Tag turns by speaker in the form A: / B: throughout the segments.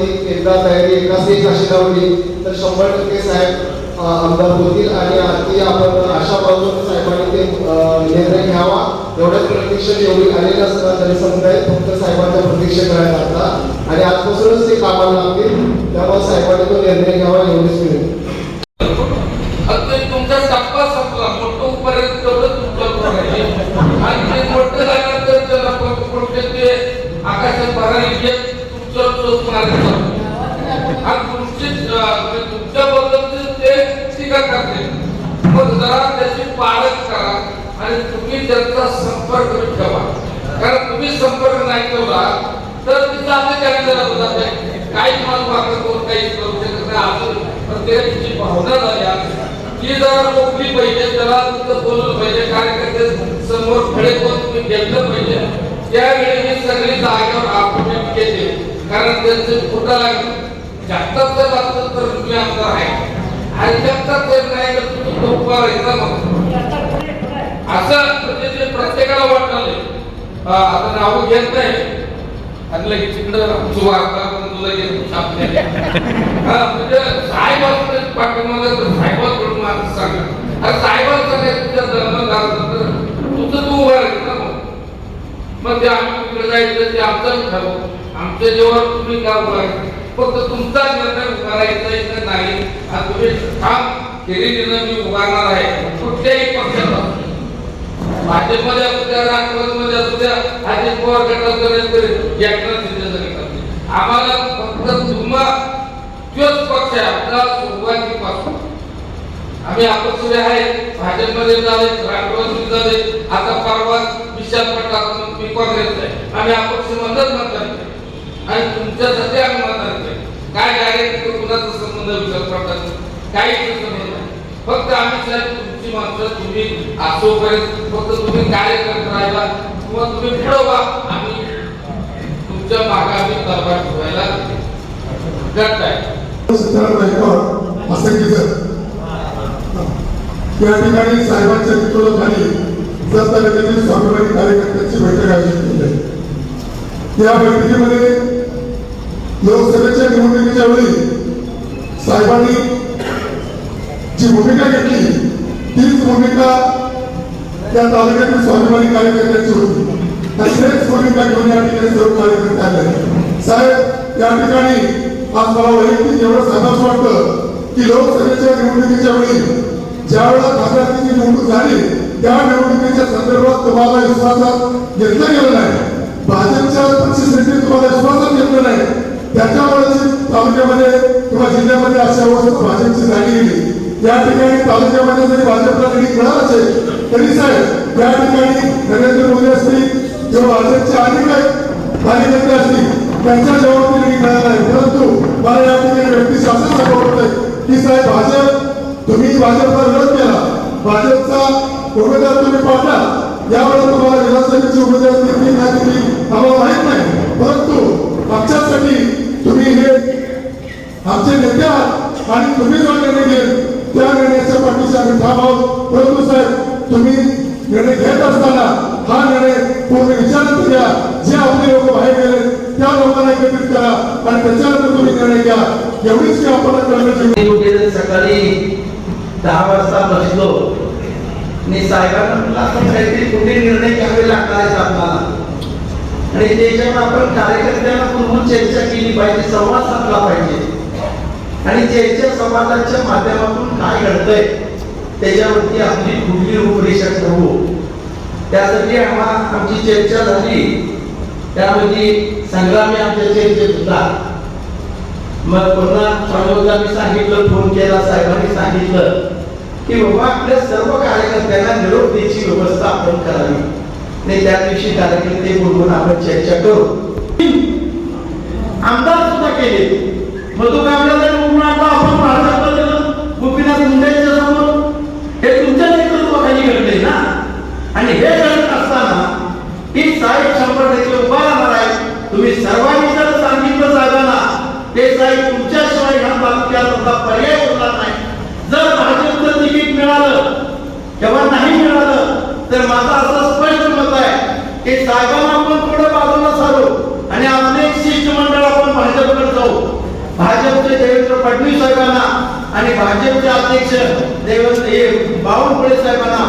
A: घेऊन एकदा तयारी एकदा सेट अशी लावली तर शंभर टक्के साहेब आमदार होतील आणि ती आपण आशा बाजून साहेबांनी ते निर्णय घ्यावा. एवढ्याच प्रतीक्षा एवढी आलेली असताना तरी समुदाय फक्त साहेबांच्या प्रतीक्षा करायला लागतात. आणि आजपासूनच ते कामाला लागतील. त्यामुळे साहेबांनी तो निर्णय घ्यावा एवढीच विनंती
B: आता तुमचा टप्पा संपला मोठं पर्यंत तेवढं तुमचं आहे आणि ते मोठं झाल्यानंतर त्याला पुढचे ते आकाशात भरायला येत तुमचं चोच मारायचं आणि तुमची अं, म्हणजे तुमच्याबद्दलचे ते टीका करते मग जरा त्याची पालक करा आणि तुम्ही त्यांचा संपर्क ठेवा कारण तुम्ही संपर्क नाही ठेवला तर तिथं आपल्या कॅलेंडर जाते काही माल मागत करून काही करू शकत नाही. अजून प्रत्येकाची भावना झाल्या ती जरा रोखली पाहिजे त्याला तिथं बोललं पाहिजे कार्यकर्ते समोर खडे करून तुम्ही घेतलं पाहिजे त्यावेळी ही सगळी जागेवर आपण केले कारण त्यांचे खोटा लागलं जास्तच जर असलं तर तुम्ही आमदार आहे आणि जास्तच जर नाही तर तुम्ही तो उभा मग असं म्हणजे प्रत्येकाला वाटलं आता नाव घेत नाही. आणि लगेच तिकडं आमचं वार्ता पण हा म्हणजे साहेब पाठवणार पाठीमागे तर साहेबांकडून मला सांगा. अरे साहेबांचं सांगायचं तुझ्या धर्मदार तुझं तू उभा राहील ना मग. ते आम्ही तिकडे जायचं ते आमचं ठरवू. आमच्या जेव्हा तुम्ही का उभा फक्त तुमचा निर्णय उभारायचा राहायचा इथं नाही. आणि तुम्ही ठाम केलेली मी उभारणार आहे. कुठल्याही पक्षाला भाजपमध्ये असू द्या अजित पवार गटात जरी एकनाथ शिंदे जरी आम्हाला फक्त तुम्हा तोच पक्ष आहे आपला सुरुवातीपासून आम्ही अपक्ष आहे भाजपमध्ये झाले राष्ट्रवादी झाले आता परवा विशाल पटात मी काँग्रेस आहे. आम्ही अपक्ष मदत मतदान केलं आणि तुमच्यासाठी आम्ही मतदान केलं काय डायरेक्ट कुणाचा संबंध विशाल पटात काहीच संबंध नाही. फक्त आम्ही साहेब तुमची माणसं तुम्ही असोपर्यंत फक्त तुम्ही कार्य करत राहिला. किंवा तुम्ही पुढं व्हा आम्ही तुमच्या मागे आम्ही दरबार ठेवायला करताय
C: सिद्धार्थ गायकवाड या ठिकाणी साहेबांच्या नेतृत्वाखाली जत तालुक्यातील स्वाभिमानी कार्यकर्त्यांची बैठक आयोजित केली आहे. या बैठकीमध्ये लोकसभेच्या निवडणुकीच्या वेळी साहेबांनी जी भूमिका घेतली तीच भूमिका त्या तालुक्यातील स्वाभिमानी कार्यकर्त्यांची होती तसेच भूमिका घेऊन या ठिकाणी सर्व कार्यकर्ते आले. साहेब या ठिकाणी आज मला वैयक्तिक एवढं सांगावं वाटतं की लोकसभेच्या निवडणुकीच्या वेळी ज्या वेळेला खासदारकीची निवडणूक झाली त्या निवडणुकीच्या संदर्भात तुम्हाला विश्वासात घेतलं गेलं नाही. भाजपच्या पंचवीस तुम्हाला विश्वासात घेतलं नाही. त्याच्यामुळे तालुक्यामध्ये किंवा जिल्ह्यामध्ये अशा वर्ष भाजपची झाली गेली. या ठिकाणी तालुक्यामध्ये जरी भाजपला निधी मिळाला असेल तरी साहेब या ठिकाणी नरेंद्र मोदी असतील किंवा भाजपचे अनेक कार्यकर्ते असतील त्यांच्या जबाबदारी निधी मिळाला नाही परंतु मला या ठिकाणी व्यक्ती शासन सांगत आहे की साहेब भाजप तुम्ही भाजपला विरोध केला. भाजपचा उमेदवार तुम्ही पाठला यावेळेस तुम्हाला विधानसभेची उमेदवार दिली नाही दिली आम्हाला माहीत नाही. परंतु पक्षासाठी तुम्ही हे आमचे नेते आहात आणि तुम्ही जो निर्णय घेल त्या निर्णयाच्या पाठीशी आम्ही ठाम आहोत. परंतु साहेब तुम्ही निर्णय घेत असताना हा निर्णय पूर्ण विचारात घ्या जे आपले लोक बाहेर गेले त्या लोकांना एकत्रित करा आणि त्याच्यानंतर तुम्ही निर्णय घ्या. एवढीच की आपण करण्याची
D: सकाळी दहा वाजता बसलो आणि साहेबांना काहीतरी कुठे निर्णय घ्यावे लागणार आपल्याला. आणि त्याच्यावर आपण कार्यकर्त्यांना पूर्ण चर्चा केली पाहिजे संवाद साधला पाहिजे. आणि चर्चा संवादाच्या माध्यमातून काय घडतंय त्याच्यावरती आपली कुठली रूपरेषा ठरवू? त्यासाठी आम्हा आमची चर्चा झाली. त्यामध्ये संग्रामी आमच्या चर्चेत होता. मग पुन्हा स्वामीला सांगितलं फोन केला साहेबांनी सांगितलं की बाबा आपल्या सर्व कार्यकर्त्यांना निरोप द्यायची व्यवस्था आपण करावी. आणि त्या दिवशी कार्यकर्ते बोलवून आपण चर्चा करू. आमदार सुद्धा केले. मधु ते मुंबईच्या समोर हे तुमच्या नेतृत्वाखाली घडले ना? आणि हे घडत असताना ही साहेब शंभर टक्के उभा आहे तुम्ही सर्वांनी जर सांगितलं साहेबांना ते साहेब तुमच्याशिवाय ह्या तालुक्याला पर्याय होणार नाही. जर भाजपचं तिकीट मिळालं तेव्हा नाही मिळालं तर माझा असं स्पष्ट मत आहे की साहेबांना आपण थोडं बाजूला सारू आणि आपले शिष्टमंडळ आपण भाजपकडे जाऊ. भाजपचे देवेंद्र फडणवीस साहेबांना आणि भाजपचे अध्यक्ष देवेंद्र हे बावनकुळे साहेबांना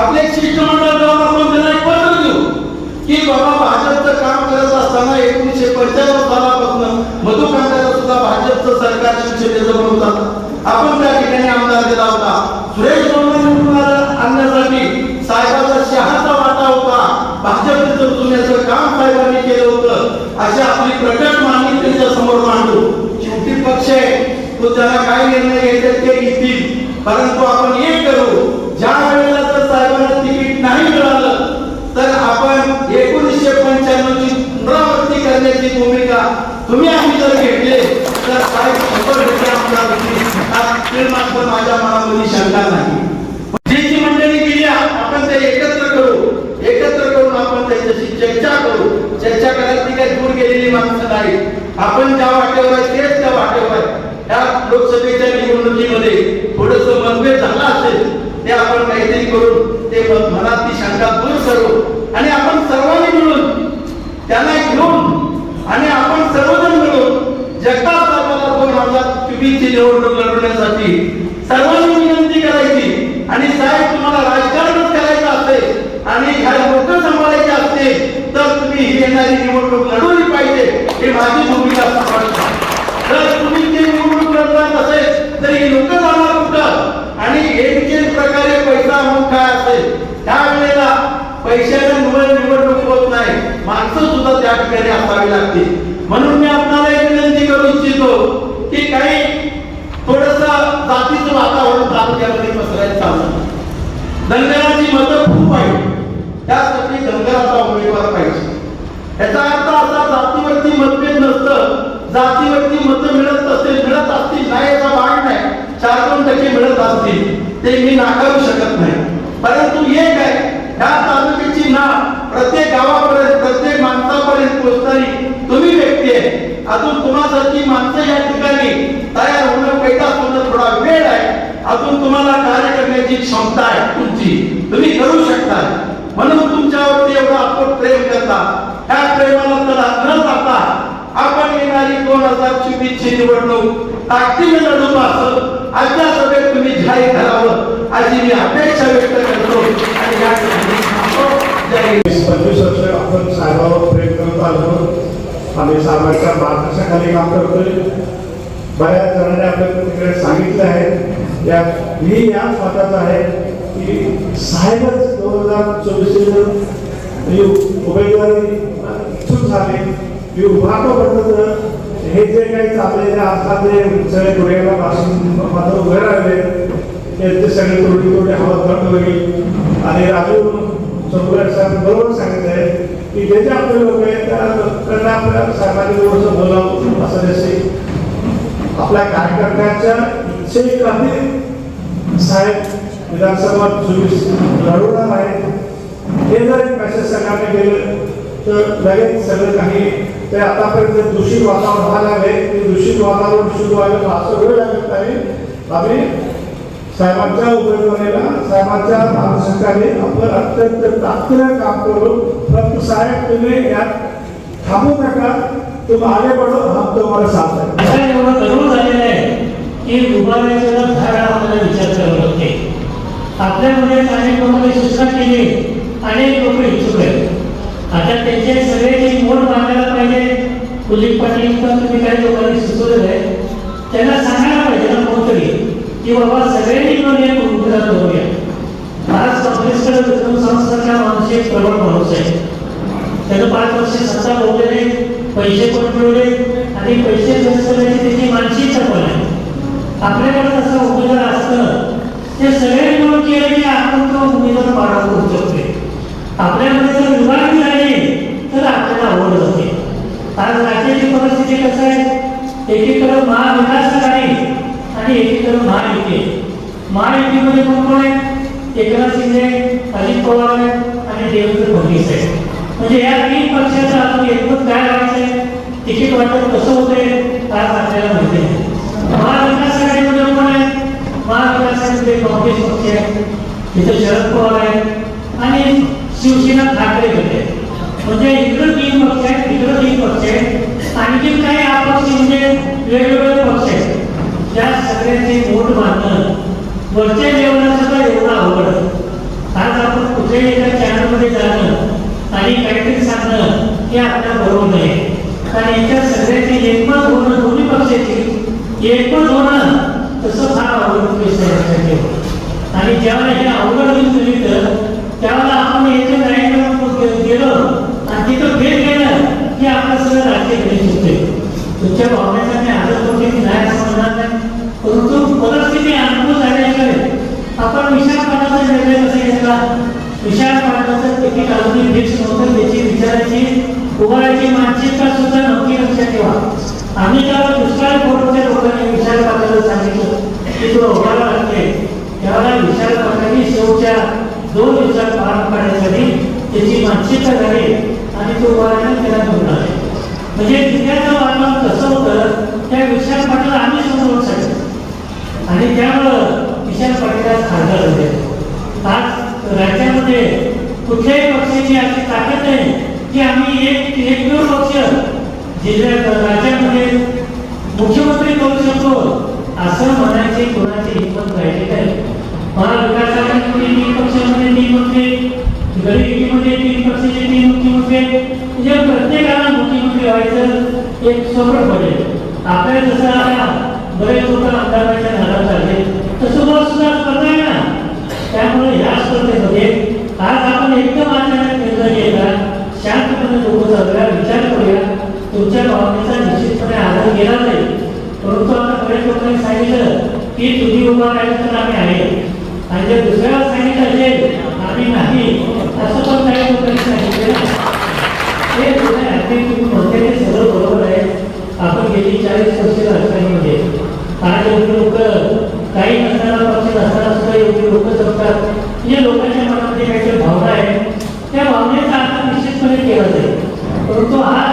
D: आपले शिष्टमंडळ जाऊन आपण त्यांना एक पत्र देऊ. की बाबा भाजपचं काम करत असताना एकोणीसशे पंच्याण्णव सालापासून मधुकांताला सुद्धा भाजपचं सरकार शिवसेनेचं बनवतात. आपण त्या ठिकाणी आमदार दिला होता. सुरेश आणण्यासाठी साहेबाचा शहाचा वाटा होता. भाजपचं जुन्याचं काम साहेबांनी केलं होतं. अशी आपली प्रकट मागणी त्यांच्यासमोर मांडू शेवटी पक्ष आहे तो त्याला काय निर्णय घ्यायचे ते घेतील. परंतु आपण एक करू ज्या वेळेला जर साहेबांना तिकीट नाही मिळालं तर आपण एकोणीसशे पंच्याण्णव ची पुनरावृत्ती करण्याची भूमिका तुम्ही आम्ही जर घेतले तर साहेब शंभर टक्के आमदार होतील हा मात्र माझ्या मनामध्ये शंका नाही. जी जी मंडळी गेली आपण ते एकत्र करू. एकत्र करून आपण त्याच्याशी चर्चा करू. चर्चा करायला ती काही दूर गेलेली माणसं नाही आपण ज्या वाटेवर आहे तेच त्या वाटेवर आहे या लोकसभेच्या निवडणुकीमध्ये थोडस मतभेद झाला असेल ते आपण काहीतरी करून ते म- मनात ती शंका दूर करू. आणि आपण सर्वांनी मिळून त्यांना घेऊन आणि आपण सर्वजण मिळून जगतात साहेबांना दोन हजार निवडणूक लढवण्यासाठी सर्वांनी विनंती करायची. आणि साहेब तुम्हाला राजकारणच करायचं असेल आणि ह्या लोक सांभाळायचे असते तर तुम्ही ही येणारी निवडणूक लढवली पाहिजे हे माझी भूमिका सांभाळत पैसा मग काय असेल त्यावेळेला पैशाने निवड निवडणूक होत नाही. माणसं सुद्धा त्या ठिकाणी असावी लागते म्हणून मी आपल्याला एक विनंती करू इच्छितो की काही थोडस जातीचं वातावरण तालुक्यामध्ये पसरायचं चालू. दंगलाची मतं खूप आहे त्यासाठी दंगलाचा उमेदवार पाहिजे. याचा अर्थ असा जातीवरती मतभेद नसतं. जातीवरती मतं मिळत असेल मिळत असतील नाही याचा वाढ नाही. चार दोन टक्के मिळत असतील. ते मी नाकारू शकत नाही. परंतु एक आहे ह्या तालुक्याची ना प्रत्येक गावापर्यंत प्रत्येक माणसापर्यंत पोहोचणारी तुम्ही व्यक्ती आहे. अजून तुम्हासारखी माणसं या ठिकाणी तयार होणं पैदा होणं थोडा वेळ आहे. अजून तुम्हाला कार्य करण्याची क्षमता आहे तुमची. तुम्ही करू शकता. म्हणून तुमच्यावरती एवढा आपण प्रेम करता. त्या प्रेमाला त्याला न जाता आपण येणारी दोन हजार चोवीस निवडणूक ताकदीने लढू असं आजच्या सभेत तुम्ही जाहीर करावं अशी मी अपेक्षा व्यक्त करतो. आणि या
E: पंचवीस वर्ष आपण साहेबावर प्रेम करत आलो. आम्ही साहेबांच्या मार्गदर्शनाखाली काम करतोय. बऱ्याच जणांनी आपल्या तिकडे सांगितलं आहे. या मी या मताचा आहे की साहेबच दोन हजार चोवीस उमेदवारी इच्छुक झाले मी उभारतो म्हटलं हे जे काही आपले ते आता सगळे डोळ्याला भाषण मात्र उभे राहिले. त्यांचे सगळे तोडी तोडी हवा थंड होईल आणि राजू चौगुले साहेब बरोबर सांगितलंय की जे जे आपले लोक आहेत त्या लोकांना आपल्या साहेबांनी थोडंसं बोलावं असं जसे आपल्या कार्यकर्त्यांच्या इच्छेखाली साहेब विधानसभा चोवीस लढवणार आहेत. हे जर एक मेसेज सगळ्यांनी केलं तर लगेच सगळं काही ते आतापर्यंत दूषित वातावरण व्हायला लागले ते दूषित वातावरण शुद्ध व्हायला असं वेळ लागत नाही. आम्ही साहेबांच्या उमेदवारीला साहेबांच्या मार्गदर्शकाने आपण अत्यंत ताकदीनं काम करू फक्त साहेब तुम्ही यात थांबू नका. तुम्ही आले पडो हा तुम्हाला साथ आहे
F: एवढं जरूर झालेलं आहे की उभारण्याच्या वेळेला दहा विचार करत होते. आपल्यामध्ये अनेक लोकांनी सूचना केली अनेक लोक इच्छुक आहेत. आता त्यांचे सगळे जे मोड मांडायला पाहिजे कुलदीप पाटील पण तुम्ही काही लोकांनी सुचवलेलं आहे त्यांना सांगायला पाहिजे ना कोणतरी की बाबा सगळ्यांनी मिळून एक उमेदवार करूया. आज काँग्रेसकडे विक्रम संस्थाचा माणूस एक प्रबळ माणूस आहे. त्यानं पाच वर्ष सत्ता भोगलेले पैसे पण मिळवले आणि पैसे खर्च करण्याची त्याची मानसिक पण आहे. आपल्याकडे तसं उमेदवार असतं ते सगळे मिळून केलं की आपण तो उमेदवार पाडा करू शकतो. आपल्यामध्ये जर विभाग महायुतीमध्ये कोण कोण आहे एकनाथ शिंदे अजित पवार आणि देवेंद्र फडणवीस आहे म्हणजे या तीन पक्षाचं आपण एकूण काय व्हायचंय तिकीट वाटप कसं होते आज आपल्याला माहिती आहे महाविकास आघाडीमध्ये कोण आहे महाविकास आघाडीमध्ये काँग्रेस पक्ष आहे तिथे शरद पवार आहे आणि शिवसेना ठाकरे होते म्हणजे इकडं तीन पक्ष आहेत तिकडं तीन पक्ष आहेत. आणखी काही अपक्ष म्हणजे वेगवेगळे पक्ष आहेत त्या सगळ्यांचे वोट मारणं वरच्या लेवलला सुद्धा एवढं अवघड आज आपण कुठेही एका चॅनलमध्ये जाणं आणि काहीतरी सांगणं हे आपल्याला बरोबर नाही कारण याच्या सगळ्याची एकमत होणं दोन्ही पक्षाची एकमत होणं तसं फार अवघड केस आहे लक्षात ठेवा. आणि ज्यावेळेला हे अवघड होईल गणित त्यावेळेला आपण याचं जाहीर गेलो आणि तिथं फेल गेलं की आपलं सगळं राज्य गणित होते तुमच्या भावनेचा मी आदर करते की नाही असं म्हणणार नाही परंतु परिस्थिती अनुकूल झाल्याशिवाय आपण विशाल पाटाचा निर्णय कसा घेतला विशाल पाटाचं तिकीट अजूनही फिक्स उभारायची मानसिकता सुद्धा नक्की लक्षात ठेवा. आम्ही त्याला दुष्काळ फोरमच्या लोकांनी विशाल पाटाला सांगितलं. की तो उभारा लागते त्यावेळेला विशाल पाटाने शेवटच्या दोन दिवसात पार पाडण्यासाठी त्याची मानसिकता झाली आणि तो उभारायला त्याला घेऊन आले. म्हणजे जिल्ह्याचं वातावरण कसं होतं त्या विशाल पाटाला आम्ही समजून सांगितलं आणि त्यामुळं विशाल पाटील खासदार झाले. आज राज्यामध्ये कुठल्याही पक्षाची अशी ताकद नाही की आम्ही एक एकमेव पक्ष जिल्ह्यात राज्यामध्ये मुख्यमंत्री करू शकतो असं म्हणायची कोणाची हिंमत राहिली नाही. महाविकास आघाडीमध्ये तीन पक्षामध्ये तीन मंत्री गरिबीमध्ये तीन पक्षाचे तीन मुख्यमंत्री म्हणजे प्रत्येकाला मुख्यमंत्री व्हायचं एक स्वप्न पडेल. आपल्या जसं बरेच लोक आमदाराच्या नादात झाले तसं बस सुद्धा स्पर्धा आहे ना. त्यामुळे ह्या स्पर्धेमध्ये आज आपण एकदम आनंद निर्णय घेतला शांतपणे डोकं चालूया विचार करूया तुमच्या भावनेचा निश्चितपणे आदर केला जाईल परंतु आता बरेच लोकांनी सांगितलं की तुम्ही उभा राहिला तर आम्ही आहे आणि जर दुसऱ्याला सांगितलं असेल आम्ही नाही असं पण काही लोकांनी सांगितलं हे जुने आहे, तुम्ही म्हणते ते सगळं बरोबर आहे आपण गेली चाळीस वर्ष राजकारणामध्ये आज एवढे लोक काही नसताना पक्ष नसताना सुद्धा एवढे लोक जगतात म्हणजे लोकांच्या मनामध्ये काहीतरी भावना आहे त्या भावनेचा आता निश्चितपणे केला जाईल परंतु हा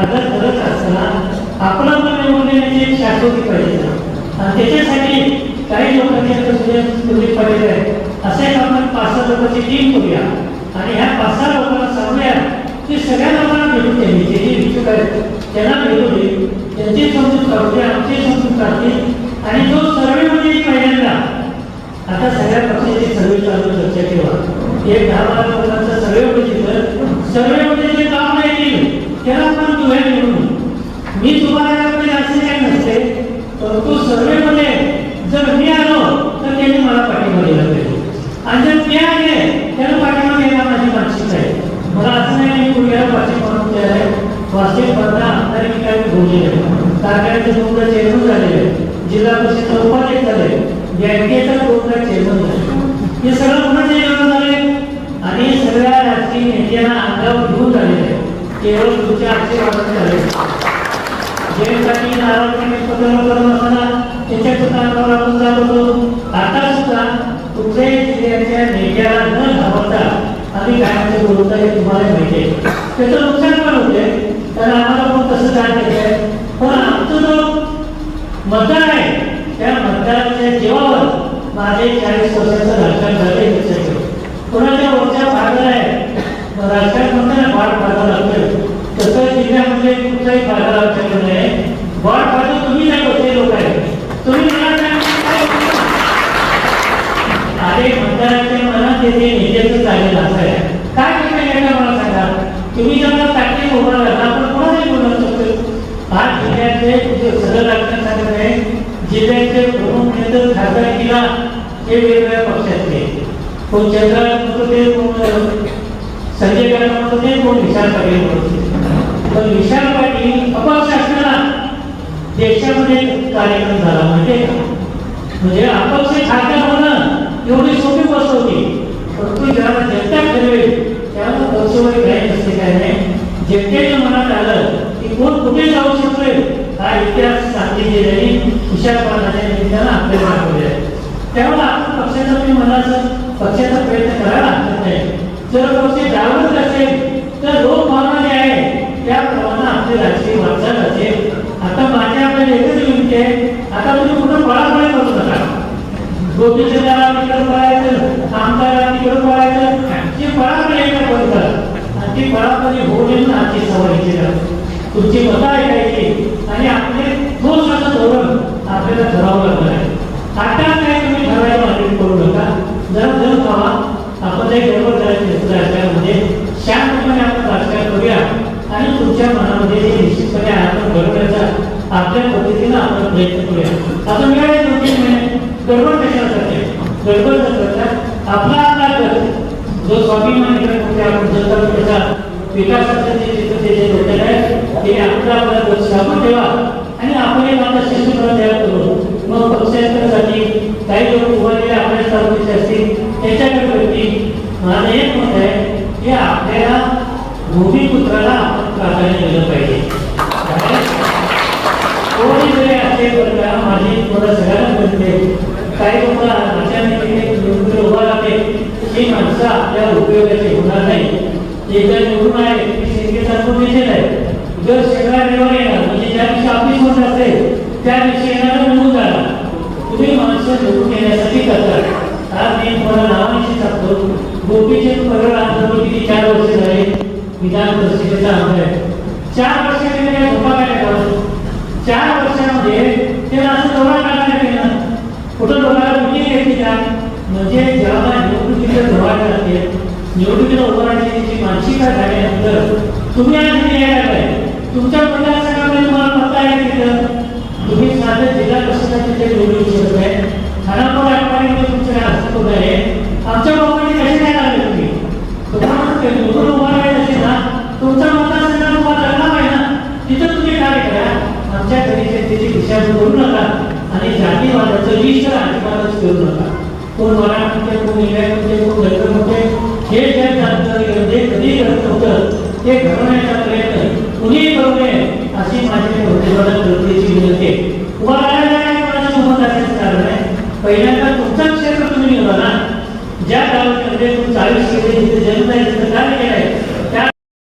F: आदर करत असताना आपला पण निवडून येण्याची म्हणजे एक शाश्वती पाहिजे. आणि त्याच्यासाठी काही लोकांनी आता सुरेश तुम्ही पाटील आहे. असे आपण पाच सहा लोकांची टीम करूया. आणि ह्या पाच सहा लोकांना सांगूया की सगळ्या लोकांना भेटून द्यावी जे जे इच्छुक आहेत त्यांना भेटून देईल त्यांची समजून काढते आमची समजून काढतील. आणि जो सर्वेमध्ये पहिल्यांदा आता सगळ्या पक्षाची सर्वे चालू लक्षात ठेवा. एक दहा बारा लोकांचा सर्वे बघितलं सर्वेमध्ये जे काम त्याला आपण दुव्या म्हणून. मी तुम्हाला यामध्ये असे काही नसते परंतु सर्वेमध्ये जर मी आलो तर त्यांनी मला पाठिंबा दिला पाहिजे आणि जर ते आले त्याला पाठिंबा द्यायला माझी मानसिक आहे. मला असं नाही मी पुढे पाठिंबा म्हणून तयार आहे. वार्षिक स्पर्धा आमदारकी काही बोलले कारखान्याचे दोनदा चेअरमन झाले जिल्हा परिषद उपाध्यक्ष झाले बँकेचा दोनदा चेअरमन झाले हे सगळं पुन्हा योगदान झाले? आणि सगळ्या राजकीय नेत्यांना अंगावर घेऊन झालेले आहे. केवळ तुमच्या आशीर्वादाने झाले. जयंती नारायण पत्र करत असताना त्याच्या आपण जात होतो. आता सुद्धा कुठल्याही जिल्ह्याच्या नेत्याला न घाबरता आम्ही काय म्हणतो हे तुम्हाला माहिती आहे. त्याचं नुकसान पण होते कारण आम्हाला पण तसं काय आहे पण आमचं जो मतदार आहे त्या मतदाराच्या जीवावर माझे चाळीस वर्षाचं राजकारण झाले लक्षात कोणाच्या वरच्या भागाला आहे मग राजकारण म्हणताना वाट पाहावं लागतं तसं जिल्ह्यामध्ये कुठलाही फायदा लागलेला नाही वाट पाहतो तुम्ही नाही होते लोक आहे तुम्ही मला अरे मतदाराच्या मनात येते नेत्याचं चालेल असं आहे. काय करता येईल मला सांगा? तुम्ही जेव्हा ताकदी उभा राहिला आपण कोणालाही बोलू शकतो? आज जिल्ह्यातले सदर राजकारण सांगत आहे जिल्ह्याचे प्रमुख नेते खासदार किला हे वेगवेगळ्या पक्षातले कोण चंद्रकांत ते संजय म्हणतो ते कोण विशाल पाटील म्हणतो पण विशाल पाटील अपक्ष असताना देशामध्ये कार्यक्रम झाला म्हणजे म्हणजे अपक्ष खासदार होणं एवढी सोपी गोष्ट होती. परंतु ज्याला जनता ठरवेल त्याला पक्षवारी काही नसते काय नाही? जनतेच्या मनात आलं की कोण कुठे जाऊ शकतोय? हा इतिहास सांगली गेल्याने विशाल पाटलाच्या निमित्तानं आपल्याला दाखवले आहे. त्यामुळे आपण पक्षाचा मी मनाचं पक्षाचा प्रयत्न करायला हरकत नाही. जर पक्षी जागृत असेल तर लोकभावना जी आहे त्या प्रमाणे आपले राजकीय वाटचाल असेल आता माझ्या आपल्याला एकच विनंती आहे. आता तुम्ही कुठं पळापळी करू नका. गोपीचंदाला तिकडे पळायचं आमदाराला तिकडे पळायचं ती पळापळी एकदा बंद करा. आणि ती पळापळी होऊ नये ना आजची सवयीची तुमची मत आहे मी तुम्हाला नावाविषयी सांगतो. गोपीचे परळ आमदार किती चार वर्ष झाले? विधान परिषदेचा आमदार आहे. चार वर्षाने काय झोपा काढायला चार वर्षामध्ये त्याला असं दौरा काढायला केला कुठं दौरा? मिटिंग घेतली का म्हणजे जेव्हा निवडणुकीचा दौरा करते निवडणुकीला उभं राहण्याची मानसिकता झाल्यानंतर तुम्ही आज हे काय तुमच्या मतदारसंघामध्ये तुम्हाला मत आहे तिथं? तुम्ही साधे जिल्हा परिषदाचे जे निवडणूक आहे खानापूर आठवणी तुमच्या ことで、あちゃま